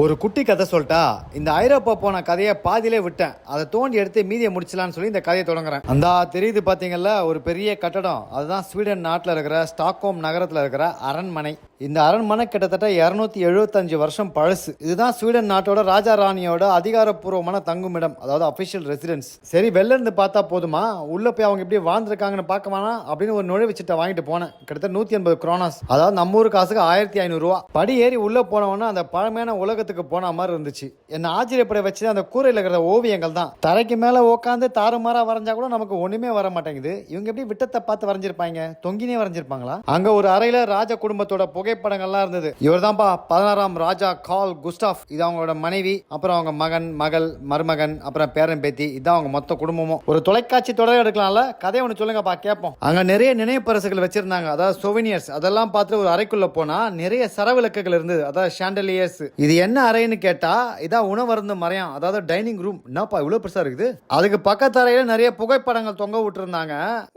ஒரு குட்டி கதை சொல்லிட்டா இந்த ஐரோப்பா போன கதையை பாதியிலே விட்டேன். அதை தோண்டி எடுத்து மீதியை முடிச்சலான்னு சொல்லி இந்த கதையை தொடங்குறேன். அந்த தெரியுது பார்த்தீங்கல்ல ஒரு பெரிய கட்டடம். அதுதான் ஸ்வீடன் நாட்டில் இருக்கிற ஸ்டாக்ஹோம் நகரத்தில் இருக்கிற அரண்மனை. இந்த அரண்மனை கிட்டத்தட்ட இரநூத்தி எழுபத்தஞ்சு வருஷம் பழசு. இதுதான் ஸ்வீடன் நாட்டோட ராஜா ராணியோட அதிகாரப்பூர்வமான தங்குமிடம் அதாவது அஃபிஷியல் ரெசிடென்ஸ் சரி வெளில இருந்து பார்த்தா போதுமா? உள்ள போய் அவங்க எப்படி வாழ்ந்துருக்காங்கன்னு பார்க்க வேணாம் அப்படின்னு ஒரு நுழைவுச்சிட்ட வாங்கிட்டு போனேன். கிட்டத்தட்ட நூத்தி எண்பது குரோனாஸ் அதாவது நம்ம ஊர் காசுக்கு ஆயிரத்தி ஐநூறுரூவா படி ஏறி உள்ள போனவொன்னே அந்த பழமையான உலக உலகத்துக்கு போன மாதிரி இருந்துச்சு. என்ன ஆச்சரியப்பட வச்சு அந்த கூரையில் இருக்கிற ஓவியங்கள் தான். தரைக்கு மேல உட்காந்து தாறுமாறா வரைஞ்சா கூட நமக்கு ஒண்ணுமே வர மாட்டேங்குது. இவங்க எப்படி விட்டத்தை பார்த்து வரைஞ்சிருப்பாங்க? தொங்கினே வரைஞ்சிருப்பாங்களா? அங்க ஒரு அறையில ராஜ குடும்பத்தோட புகைப்படங்கள்லாம் இருந்தது. இவர் தான்ப்பா பதினாறாம் ராஜா கால் குஸ்டாஃப். இது அவங்களோட மனைவி அப்புறம் அவங்க மகன் மகள் மருமகன் அப்புறம் பேரன் பேத்தி. இதான் அவங்க மொத்த குடும்பமும். ஒரு தொலைக்காட்சி தொடர் எடுக்கலாம்ல? கதை ஒன்று சொல்லுங்கப்பா கேட்போம் அங்க நிறைய நினைவு பரிசுகள் வச்சிருந்தாங்க. அதாவது சொவினியர்ஸ் அதெல்லாம் பார்த்துட்டு ஒரு அறைக்குள்ள போனா நிறைய சரவிளக்குகள் இருந்தது. அதாவது ஷாண்டலியர்ஸ் இது என்ன என்ன அறைன்னு கேட்டா இதான் உணவருந்து மறையம் அதாவது டைனிங் ரூம் என்னப்பா இவ்வளவு பெருசா இருக்குது? அதுக்கு பக்கத்து அறையில நிறைய புகைப்படங்கள் தொங்க விட்டுருந்தாங்க.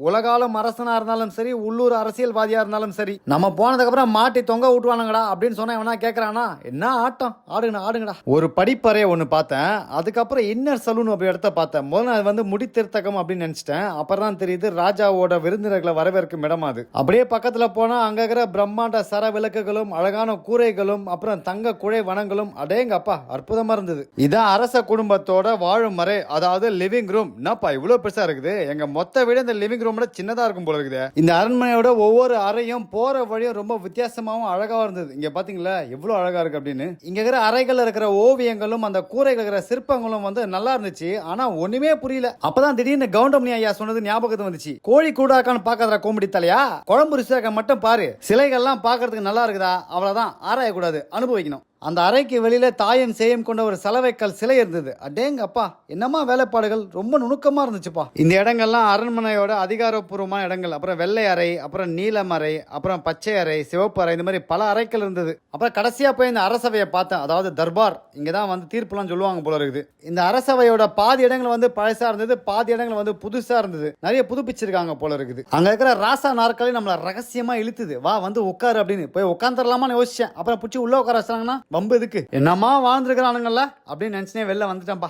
உலகாலும் அரசனா இருந்தாலும் சரி உள்ளூர் அரசியல்வாதியா இருந்தாலும் சரி நம்ம போனதுக்கு அப்புறம் மாட்டி தொங்க விட்டுவானுங்கடா அப்படின்னு சொன்னா எவனா கேக்குறானா? என்ன ஆட்டம்? ஆடுங்கடா ஆடுங்கடா. ஒரு படிப்பறைய ஒண்ணு பார்த்தேன். அதுக்கப்புறம் இன்னர் சலூன் அப்படி இடத்த பார்த்தேன். முதல்ல அது வந்து முடித்திருத்தகம் அப்படின்னு நினைச்சிட்டேன். அப்புறம் தான் தெரியுது ராஜாவோட விருந்தினர்களை வரவேற்கும் இடம் அது. அப்படியே பக்கத்துல போனா அங்க இருக்கிற பிரம்மாண்ட சர விளக்குகளும் அழகான கூரைகளும் அப்புறம் தங்க குழை வனங்களும் அடேங்கப்பா அற்புதமா இருந்தது. இதான் அரச குடும்பத்தோட வாழும் மறை. அதாவது லிவிங் ரூம் என்னப்பா இவ்வளவு பெருசா இருக்குது? எங்க மொத்த வீடு இந்த லிவிங் ரூமோட சின்னதா இருக்கும் போல இருக்குது. இந்த அரண்மனையோட ஒவ்வொரு அறையும் போற வழியும் ரொம்ப வித்தியாசமாவும் அழகாவும் இருந்தது. இங்க பாத்தீங்களா எவ்வளவு அழகா இருக்கு அப்படின்னு. இங்க இருக்கிற அறைகள் இருக்கிற ஓவியங்களும் அந்த கூரைகள் இருக்கிற சிற்பங்களும் வந்து நல்லா இருந்துச்சு. ஆனா ஒண்ணுமே புரியல. அப்பதான் திடீர்னு கவுண்டமணி ஐயா சொன்னது ஞாபகத்துக்கு வந்துச்சு. கோழி கூடாக்கான்னு பாக்காதடா கோம்படி தலையா? குழம்பு ருசியாக்க மட்டும் பாரு. சிலைகள்லாம் பாக்குறதுக்கு நல்லா இருக்குதா? அவ்வளவுதான். ஆராயக்கூடாது. அனுபவிக்கணும். அந்த அறைக்கு வெளியில் தாயம் சேயம் கொண்ட ஒரு சலவைக்கல் சிலை இருந்தது. அடேங்க அப்பா என்னம்மா வேலைப்பாடுகள்? ரொம்ப நுணுக்கமாக இருந்துச்சுப்பா. இந்த இடங்கள்லாம் அரண்மனையோட அதிகாரப்பூர்வமான இடங்கள். அப்புறம் வெள்ளை அறை அப்புறம் நீலம் அறை அப்புறம் பச்சை அறை சிவப்பு அறை இந்த மாதிரி பல அறைகள் இருந்தது. அப்புறம் கடைசியாக போய் இந்த அரசவையை பார்த்தேன். அதாவது தர்பார். இங்கே தான் வந்து தீர்ப்புலாம் சொல்லுவாங்க போல இருக்குது. இந்த அரசவையோட பாதி இடங்கள் வந்து பழசாக இருந்தது பாதி இடங்கள் வந்து புதுசாக இருந்தது. நிறைய புதுப்பிச்சிருக்காங்க போல இருக்குது. அங்கே இருக்கிற ராசா நாற்காலி நம்மளை ரகசியமாக இழுத்துது. வா வந்து உட்காரு அப்படின்னு. போய் உட்காந்துடலாமான்னு யோசிச்சேன். அப்புறம் பிடிச்சி உள்ளே உட்கார வச்சாங்கன்னா வம்பு எதுக்கு? என்னமா வாழ்ந்துருக்கிறானுங்கல்ல? அப்படின்னு நினச்சினே வெளில வந்துட்டேன்ப்பா